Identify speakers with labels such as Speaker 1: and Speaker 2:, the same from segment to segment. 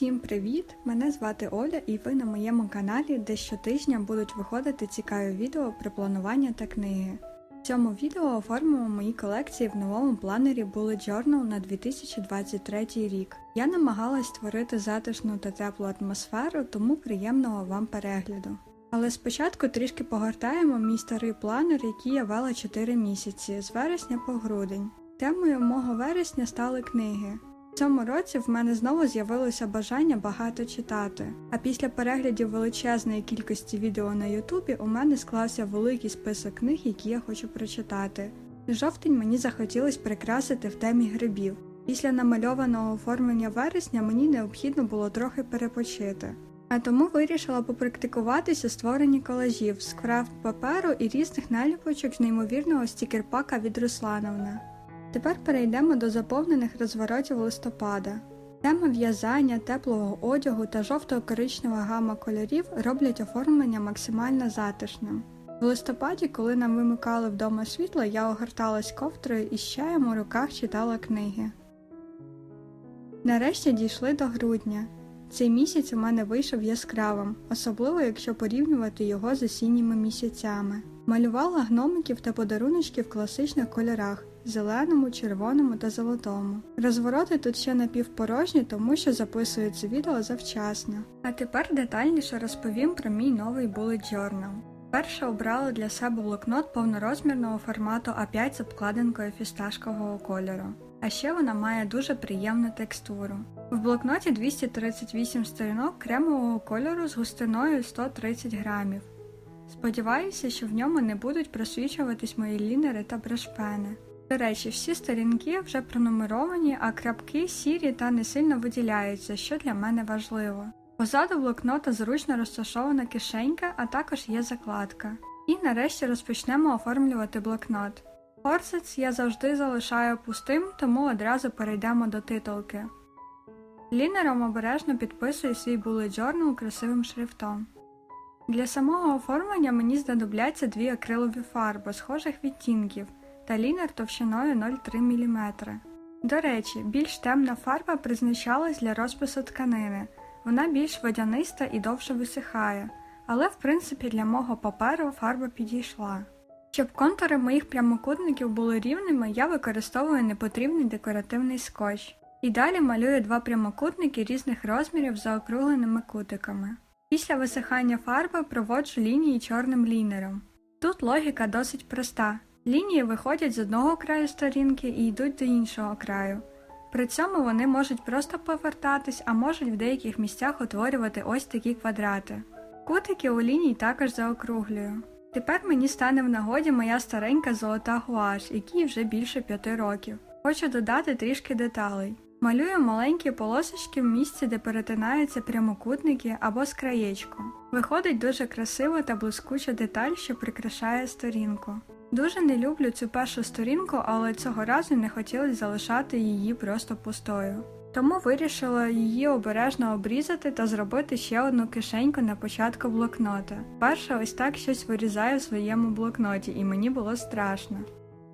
Speaker 1: Всім привіт! Мене звати Оля, і ви на моєму каналі, де щотижня будуть виходити цікаві відео про планування та книги. В цьому відео оформимо мої колекції в новому планері Bullet Journal на 2023 рік. Я намагалась створити затишну та теплу атмосферу, тому приємного вам перегляду. Але спочатку трішки погортаємо мій старий планер, який я вела 4 місяці з вересня по грудень. Темою мого вересня стали книги. Цьому році в мене знову з'явилося бажання багато читати. А після переглядів величезної кількості відео на Ютубі у мене склався великий список книг, які я хочу прочитати. Жовтень мені захотілось прикрасити в темі грибів. Після намальованого оформлення вересня мені необхідно було трохи перепочити. А тому вирішила попрактикуватися у створенні колажів з крафт паперу і різних наліпочок з неймовірного стікерпака від Руслановна. Тепер перейдемо до заповнених розворотів листопада. Тема в'язання, теплого одягу та жовто-коричнева гама кольорів роблять оформлення максимально затишним. В листопаді, коли нам вимикали вдома світло, я огорталась ковдрою і з чаєм у руках читала книги. Нарешті дійшли до грудня. Цей місяць у мене вийшов яскравим, особливо якщо порівнювати його з осінніми місяцями. Малювала гномиків та подаруночки в класичних кольорах зеленому, червоному та золотому. Розвороти тут ще напівпорожні, тому що записую це відео завчасно. А тепер детальніше розповім про мій новий Bullet Journal. Перше обрала для себе блокнот повнорозмірного формату А5 з обкладинкою фісташкового кольору. А ще вона має дуже приємну текстуру. В блокноті 238 сторінок кремового кольору з густиною 130 грамів. Сподіваюся, що в ньому не будуть просвічуватись мої лінери та брошпени. До речі, всі сторінки вже пронумеровані, а крапки сірі та не сильно виділяються, що для мене важливо. Позаду блокнота зручно розташована кишенька, а також є закладка. І нарешті розпочнемо оформлювати блокнот. Форсиц я завжди залишаю пустим, тому одразу перейдемо до титулки. Лінером обережно підписую свій bullet journal красивим шрифтом. Для самого оформлення мені знадобляться дві акрилові фарби схожих відтінків та лінер товщиною 0,3 мм. До речі, більш темна фарба призначалась для розпису тканини, вона більш водяниста і довше висихає, але в принципі для мого паперу фарба підійшла. Щоб контури моїх прямокутників були рівними, я використовую непотрібний декоративний скотч. І далі малюю два прямокутники різних розмірів за округленими кутиками. Після висихання фарби проводжу лінії чорним лінером. Тут логіка досить проста. Лінії виходять з одного краю сторінки і йдуть до іншого краю. При цьому вони можуть просто повертатись, а можуть в деяких місцях утворювати ось такі квадрати. Кутики у ліній також заокруглюю. Тепер мені стане в нагоді моя старенька золота гуаш, якій вже більше 5 років. Хочу додати трішки деталей. Малюю маленькі полосочки в місці, де перетинаються прямокутники або з краєчком. Виходить дуже красива та блискуча деталь, що прикрашає сторінку. Дуже не люблю цю першу сторінку, але цього разу не хотілося залишати її просто пустою. Тому вирішила її обережно обрізати та зробити ще одну кишеньку на початку блокнота. Перша ось так щось вирізаю в своєму блокноті, і мені було страшно.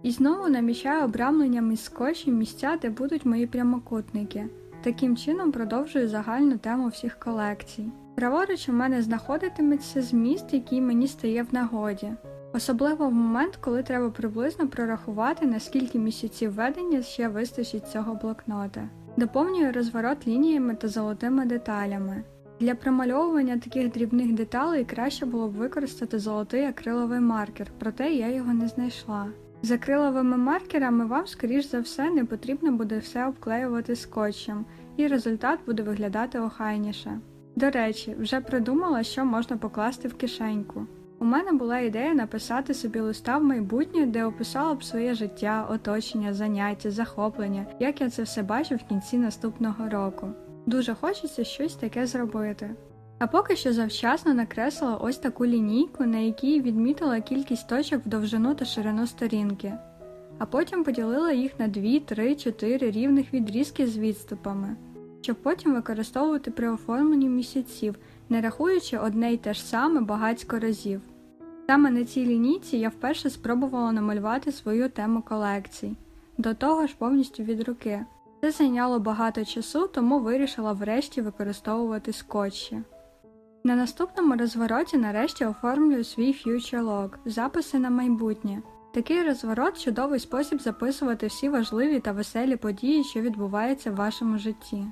Speaker 1: І знову намічаю обрамленням із скотчем місця, де будуть мої прямокутники. Таким чином продовжую загальну тему всіх колекцій. Праворуч у мене знаходитиметься зміст, який мені стає в нагоді. Особливо в момент, коли треба приблизно прорахувати, наскільки місяців ведення ще вистачить цього блокнота. Доповнюю розворот лініями та золотими деталями. Для промальовування таких дрібних деталей краще було б використати золотий акриловий маркер, проте я його не знайшла. З акриловими маркерами вам, скоріш за все, не потрібно буде все обклеювати скотчем, і результат буде виглядати охайніше. До речі, вже придумала, що можна покласти в кишеньку. У мене була ідея написати собі листа в майбутнє, де описала б своє життя, оточення, заняття, захоплення, як я це все бачу в кінці наступного року. Дуже хочеться щось таке зробити. А поки що завчасно накреслила ось таку лінійку, на якій відмітила кількість точок в довжину та ширину сторінки, а потім поділила їх на 2, 3, 4 рівних відрізки з відступами, щоб потім використовувати при оформленні місяців, не рахуючи одне й те ж саме багатько разів. Саме на цій лінійці я вперше спробувала намалювати свою тему колекцій, до того ж повністю від руки. Це зайняло багато часу, тому вирішила врешті використовувати скотчі. На наступному розвороті нарешті оформлюю свій future log – записи на майбутнє. Такий розворот чудовий спосіб записувати всі важливі та веселі події, що відбуваються в вашому житті.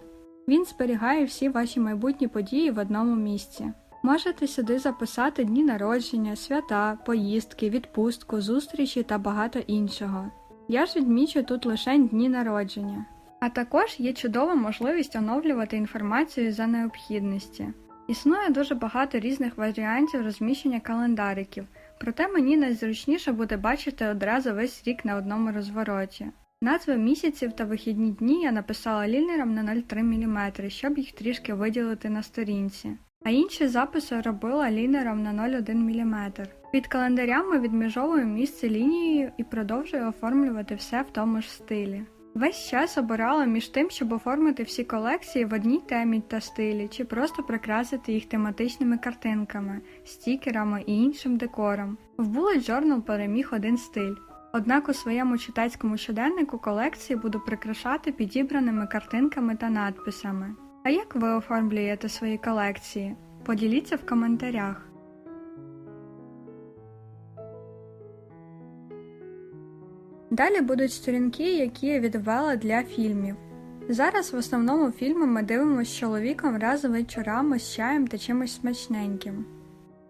Speaker 1: Він зберігає всі ваші майбутні події в одному місці. Можете сюди записати дні народження, свята, поїздки, відпустку, зустрічі та багато іншого. Я ж відмічу тут лише дні народження. А також є чудова можливість оновлювати інформацію за необхідності. Існує дуже багато різних варіантів розміщення календариків, проте мені найзручніше буде бачити одразу весь рік на одному розвороті. Назви місяців та вихідні дні я написала лінером на 0,3 мм, щоб їх трішки виділити на сторінці, а інші записи робила лінером на 0,1 мм. Під календарями відміжовую місце лінією і продовжую оформлювати все в тому ж стилі. Весь час обирала між тим, щоб оформити всі колекції в одній темі та стилі, чи просто прикрасити їх тематичними картинками, стікерами і іншим декором. В Bullet Journal переміг один стиль. Однак у своєму читацькому щоденнику колекції буду прикрашати підібраними картинками та надписами. А як ви оформлюєте свої колекції? Поділіться в коментарях. Далі будуть сторінки, які я відвела для фільмів. Зараз в основному фільми ми дивимося з чоловіком разом вечорами з чаєм та чимось смачненьким.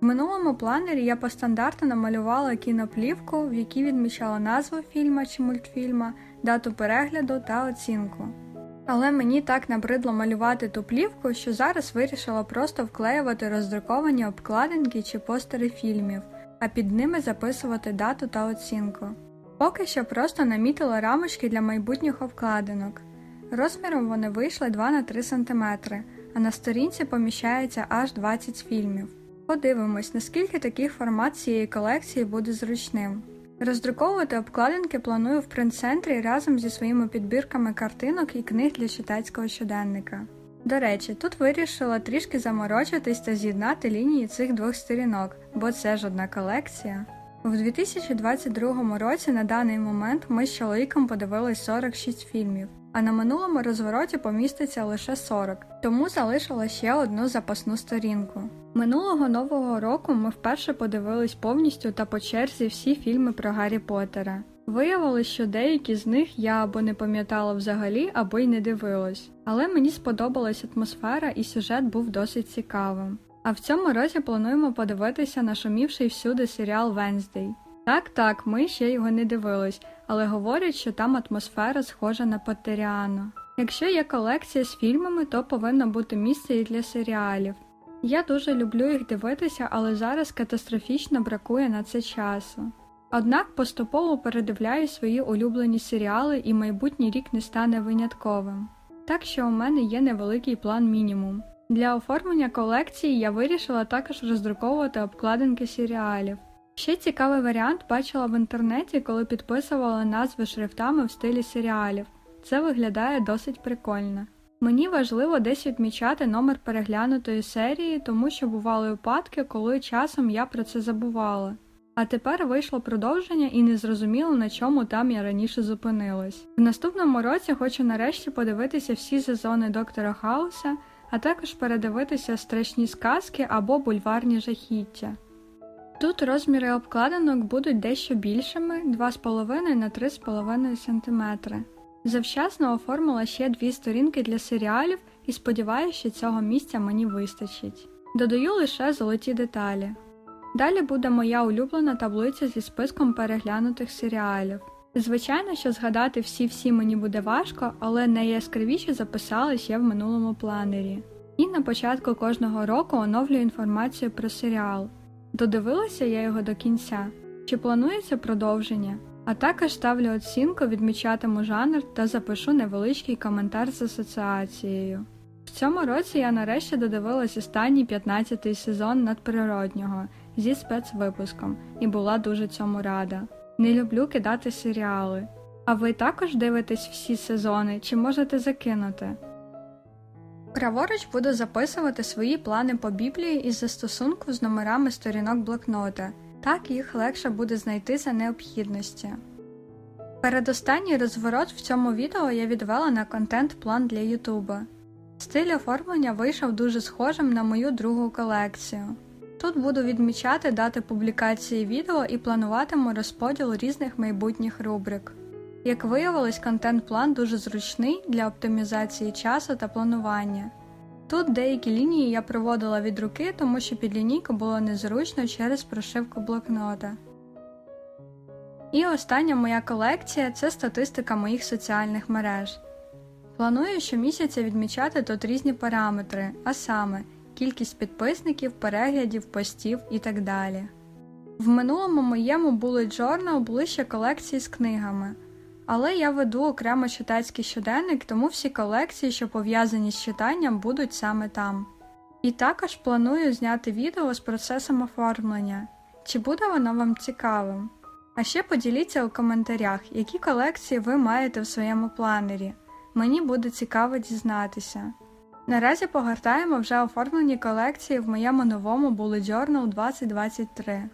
Speaker 1: В минулому планері я по стандарту намалювала кіноплівку, в якій відмічала назву фільма чи мультфільма, дату перегляду та оцінку. Але мені так набридло малювати ту плівку, що зараз вирішила просто вклеювати роздруковані обкладинки чи постери фільмів, а під ними записувати дату та оцінку. Поки що просто намітила рамочки для майбутніх обкладинок. Розміром вони вийшли 2 на 3 см, а на сторінці поміщається аж 20 фільмів. Подивимось, наскільки такий формат цієї колекції буде зручним. Роздруковувати обкладинки планую в принт-центрі разом зі своїми підбірками картинок і книг для читацького щоденника. До речі, тут вирішила трішки заморочитись та з'єднати лінії цих двох сторінок, бо це ж одна колекція. В 2022 році на даний момент ми з чоловіком подивились 46 фільмів, а на минулому розвороті поміститься лише 40, тому залишила ще одну запасну сторінку. Минулого нового року ми вперше подивились повністю та по черзі всі фільми про Гаррі Поттера. Виявилось, що деякі з них я або не пам'ятала взагалі, або й не дивилась, але мені сподобалась атмосфера і сюжет був досить цікавим. А в цьому році плануємо подивитися нашумівший всюди серіал Венздей. Так, так, ми ще його не дивились, але говорять, що там атмосфера схожа на Поттеріано. Якщо є колекція з фільмами, то повинно бути місце і для серіалів. Я дуже люблю їх дивитися, але зараз катастрофічно бракує на це часу. Однак поступово передивляю свої улюблені серіали і майбутній рік не стане винятковим. Так що у мене є невеликий план мінімум. Для оформлення колекції я вирішила також роздруковувати обкладинки серіалів. Ще цікавий варіант бачила в інтернеті, коли підписувала назви шрифтами в стилі серіалів. Це виглядає досить прикольно. Мені важливо десь відмічати номер переглянутої серії, тому що бували випадки, коли часом я про це забувала. А тепер вийшло продовження і не зрозуміло, на чому там я раніше зупинилась. В наступному році хочу нарешті подивитися всі сезони Доктора Хауса, а також передивитися страшні сказки або бульварні жахіття. Тут розміри обкладинок будуть дещо більшими 2,5 на 3,5 см. Завчасно оформила ще дві сторінки для серіалів і сподіваюся, що цього місця мені вистачить. Додаю лише золоті деталі. Далі буде моя улюблена таблиця зі списком переглянутих серіалів. Звичайно, що згадати всі-всі мені буде важко, але найяскравіші записали ще в минулому планері. І на початку кожного року оновлюю інформацію про серіал. Додивилася я його до кінця, чи планується продовження, а також ставлю оцінку, відмічатиму жанр та запишу невеличкий коментар з асоціацією. В цьому році я нарешті додивилась останній 15-й сезон надприроднього зі спецвипуском і була дуже цьому рада. Не люблю кидати серіали. А ви також дивитесь всі сезони чи можете закинути? Праворуч буду записувати свої плани по біблії із застосунку з номерами сторінок блокнота, так їх легше буде знайти за необхідності. Передостанній розворот в цьому відео я відвела на контент-план для Ютуба. Стиль оформлення вийшов дуже схожим на мою другу колекцію. Тут буду відмічати дати публікації відео і плануватиму розподіл різних майбутніх рубрик. Як виявилось, контент-план дуже зручний для оптимізації часу та планування. Тут деякі лінії я проводила від руки, тому що під лінійку було незручно через прошивку блокнота. І остання моя колекція це статистика моїх соціальних мереж. Планую щомісяця відмічати тут різні параметри, а саме кількість підписників, переглядів, постів і так далі. В минулому моєму bullet journal були ще колекції з книгами, але я веду окремо читацький щоденник, тому всі колекції, що пов'язані з читанням, будуть саме там. І також планую зняти відео з процесом оформлення. Чи буде воно вам цікавим? А ще поділіться у коментарях, які колекції ви маєте в своєму планері. Мені буде цікаво дізнатися. Наразі погортаємо вже оформлені колекції в моєму новому Bullet Journal 2023.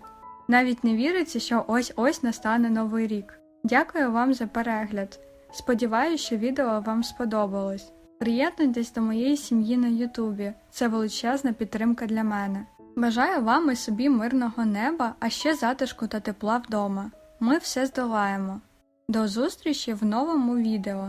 Speaker 1: Навіть не віриться, що ось-ось настане новий рік. Дякую вам за перегляд. Сподіваюся, що відео вам сподобалось. Приєднуйтесь до моєї сім'ї на Ютубі, це величезна підтримка для мене. Бажаю вам і собі мирного неба, а ще затишку та тепла вдома. Ми все здолаємо. До зустрічі в новому відео.